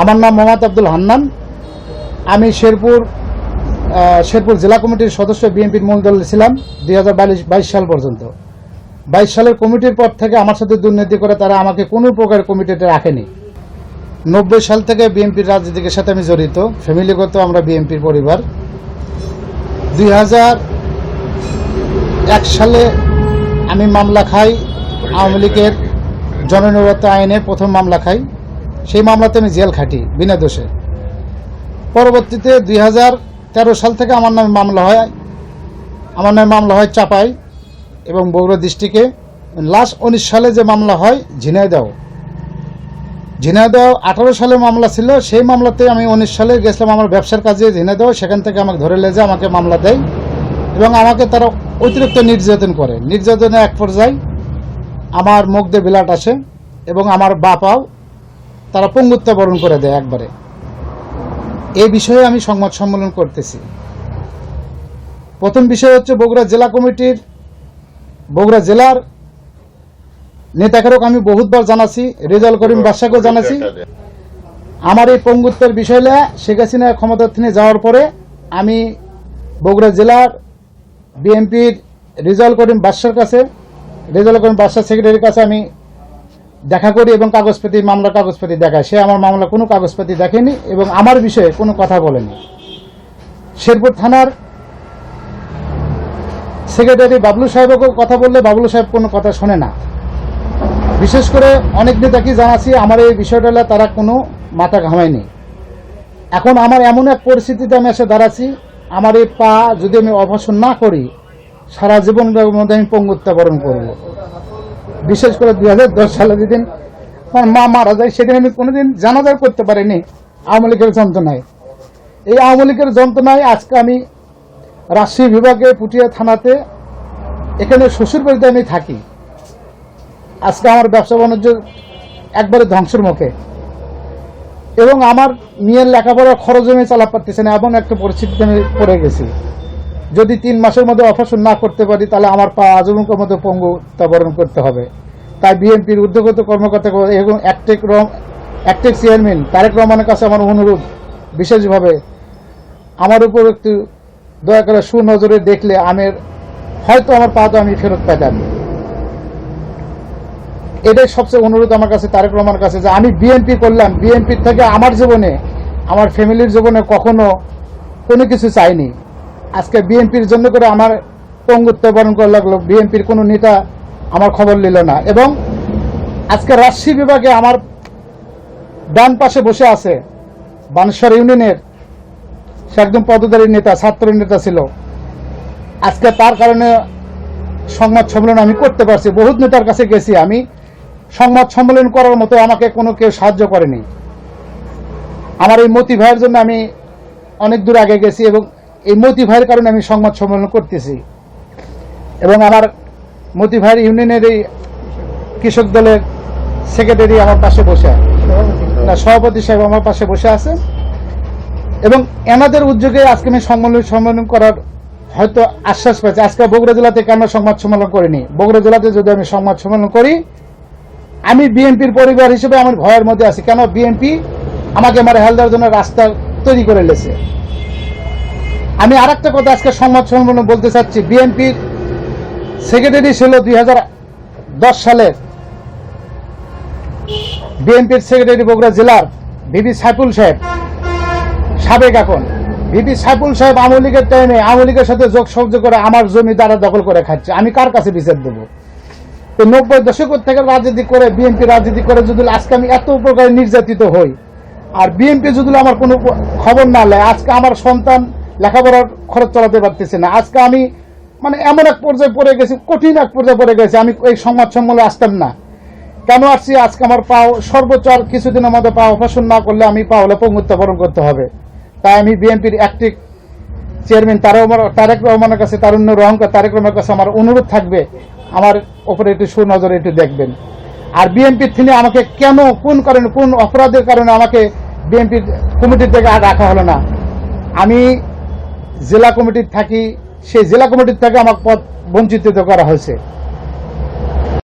আমার নাম মোহাম্মদ আব্দুল হান্নান। আমি শেরপুর শেরপুর জেলা কমিটির সদস্য বিএনপির মূল দল ছিলাম দুই হাজার বাইশ সাল পর্যন্ত। বাইশ সালের কমিটির পর থেকে আমার সাথে দুর্নীতি করে তারা আমাকে কোনো প্রকার কমিটিতে রাখেনি। নব্বই সাল থেকে বিএনপির রাজনীতির সাথে আমি জড়িত। ফ্যামিলিগত আমরা বিএনপির পরিবার। দুই এক সালে আমি মামলা খাই। আওয়ামী লীগের জননিরাপত্তা আইনে প্রথম মামলা খাই। সেই মামলাতে আমি জেল খাটি, বিনা দোষে। পরবর্তীতে দুই হাজার তেরো সাল থেকে আমার নামে মামলা হয়। আমার নামে মামলা হয় চাপাই এবং বগুড়া ডিস্ট্রিক্টে। লাস্ট উনিশ সালে যে মামলা হয়, ঝিনাইদহ। ঝিনাইদহ আঠারো সালে মামলা ছিল, সেই মামলাতে আমি উনিশ সালে গেছিলাম আমার ব্যবসার কাজে ঝিনাইদহ। সেখান থেকে আমাকে ধরে লেজে আমাকে মামলা দেয় এবং আমাকে তারা অতিরিক্ত নির্যাতন করে। নির্যাতনে এক পর্যায়ে আমার মুখ দিয়ে বিলাট আসে এবং আমার বাপাও তারা পঙ্গুত্ব বরণ করে দেয় একবারে। এই বিষয়ে আমি সংবাদ সম্মেলন করতেছি। প্রথম বিষয় হচ্ছে বগুড়া জেলা কমিটির বগুড়া জেলার নেতাকারক আমি বহুতবার জানাছি রেজাল করিম বাদশাকেও জানাছি। আমার এই পঙ্গুত্বের বিষয়টা শেখ হাসিনা ক্ষমতা থেকে যাওয়ার পরে আমি বগুড়া জেলার বিএনপির রেজাল করিম বাদশার কাছে রেজাল করিম বাদশাহ সেক্রেটারির কাছে আমি দেখা করি এবং কাগজপাতি মামলার কাগজপাতি দেখায়। সে আমার মামলা কোনো কাগজপাতি দেখেনি এবং আমার বিষয়ে কোনো কথা বলেনি। শেরপুর থানার সেক্রেটারি বাবলু সাহেবকে কথা বললে বাবলু সাহেব কোনো কথা শোনে না। বিশেষ করে অনেক নেতাকে জানাচ্ছি, আমার এই বিষয়টা তারা কোনো মাথা ঘামায়নি। এখন আমার এমন এক পরিস্থিতিতে আমি এসে দাঁড়াচ্ছি, আমার এই পা যদি আমি অপারেশন না করি, সারা জীবনের মধ্যে আমি পঙ্গুত্তা বরণ করব। বিশেষ করে দুই হাজার দশ সালে যেদিন আমার মা মারা যায়, সেদিন আমি কোনোদিন জানাজার করতে পারিনি আওয়ামী লীগের যন্ত্রণায়। এই আওয়ামী লীগের যন্ত্রণায় আজকে আমি রাজশাহী বিভাগে পুটিয়া থানাতে এখানে শ্বশুর বাড়িতে আমি থাকি। আজকে আমার ব্যবসা বাণিজ্য একবারে ধ্বংসের মুখে। এবং আমার মেয়ের লেখাপড়ার খরচ আমি চালা পারতেছে না, এমন একটা পরিস্থিতিতে আমি পড়ে গেছি। যদি তিন মাসের মধ্যে অপারেশন না করতে পারি, তাহলে আমার পা আজীবনকার মতো পঙ্গুতা বরণ করতে হবে। তাই বিএনপির উদ্যোগত কর্মকর্তা এবং একটেক একটেক চেয়ারম্যান তারেক রহমানের কাছে আমার অনুরোধ, বিশেষভাবে আমার উপর একটু দয়া করে সুনজরে দেখলে আমের হয়তো আমার পা তো আমি ফেরত পেতাম এটাই সবচেয়ে অনুরোধ আমার কাছে, তারেক রহমানের কাছে, যে আমি বিএনপি করলাম। বিএনপির থেকে আমার জীবনে, আমার ফ্যামিলির জীবনে কখনো কোনো কিছু চাইনি। আজকে বিএনপির জন্য করে আমার পঙ্গুত্ব বরণ করা লাগল। বিএনপির কোনো নেতা আমার খবর নিল না। এবং আজকে রাজশাহী বিভাগে আমার ডান পাশে বসে আছে বানেশ্বর ইউনিয়নের সে একদম পদধারী নেতা, ছাত্র নেতা ছিল। আজকে তার কারণে সংবাদ সম্মেলন আমি করতে পারছি। বহুত নেতার কাছে গেছি আমি। সংবাদ সম্মেলন করার মতো আমাকে কোনো কেউ সাহায্য করেনি। আমার এই মতি ভাইয়ের জন্য আমি অনেক দূর আগে গেছি এবং এই মতি ভাইয়ের কারণে আমি সংবাদ সম্মেলন করতেছি। এবং আমার মতি ভাইয়ের ইউনিয়নের এই কৃষক দলের সেক্রেটারি আমার পাশে বসে না, সভাপতি সাহেব আমার পাশে বসে আছে। এবং এনাদের উদ্যোগে আজকে আমি সম্মেলন সম্মেলন করার হয়তো আশ্বাস পাচ্ছি আজকে বগুড়া জেলাতে কেন সংবাদ সম্মেলন করিনি। বগুড়া জেলাতে যদি আমি সংবাদ সম্মেলন করি, আমি বিএনপির পরিবার হিসেবে আমার ভয়ের মধ্যে আছি। কেন? বিএনপি আমাকে আমার হেলদার জন্য রাস্তা তৈরি করে লেছে। আমি আর একটা কথা আজকে সংবাদ সম্মেলন বলতে চাচ্ছি। বিএনপির সেক্রেটারি ছিল দুই সালের বিএনপির সেক্রেটারি বগুড়া জেলার বিবি সাইফুল সাহেব। সাবেক এখন। বিবি সাইফুল সাহেব আওয়ামী লীগের টাইমে আওয়ামী লীগের সাথে যোগ সহযোগ করে আমার জমি দ্বারা দখল করে খাচ্ছে। আমি কার কাছে বিচার দেবো? তো নব্বই দশকের থেকে রাজনীতি করে, বিএনপি রাজনীতি করে যদি আজকে আমি এত প্রকার নির্যাতিত হই, আর বিএনপি যদি আমার কোনো খবর না নেয়, আজকে আমার সন্তান লেখাপড়ার খরচ চালাতে পারতেছে না। আজকে আমি মানে এমন এক পর্যায়ে পড়ে গেছি, কঠিন এক পর্যায়ে পড়ে গেছি, আমি এই সংবাদ সম্মেলনে আসতাম না। কেন আসছি? আজকে আমার পাও সর্বোচ্চ আর কিছুদিনের মধ্যে পা অপারেশন না করলে আমি পা হলে পঙ্গুত্বকরণ করতে হবে। তাই আমি বিএনপির অ্যাক্টিভ চেয়ারম্যান রহমান- তারেক রহমানের কাছে, তারুণ্য রহমান তারেক রহমানের কাছে আমার অনুরোধ থাকবে, আমার ওপরে একটু সুনজরে একটু দেখবেন। আর বিএনপির থেকে আমাকে কেন, কোন কারণে, কোন অপরাধের কারণে আমাকে বিএনপির কমিটির থেকে রাখা হলো না? আমি জেলা কমিটির থাকি সেই জেলা কমিটির থেকে আমাকে পদ বঞ্চিত করা হয়েছে।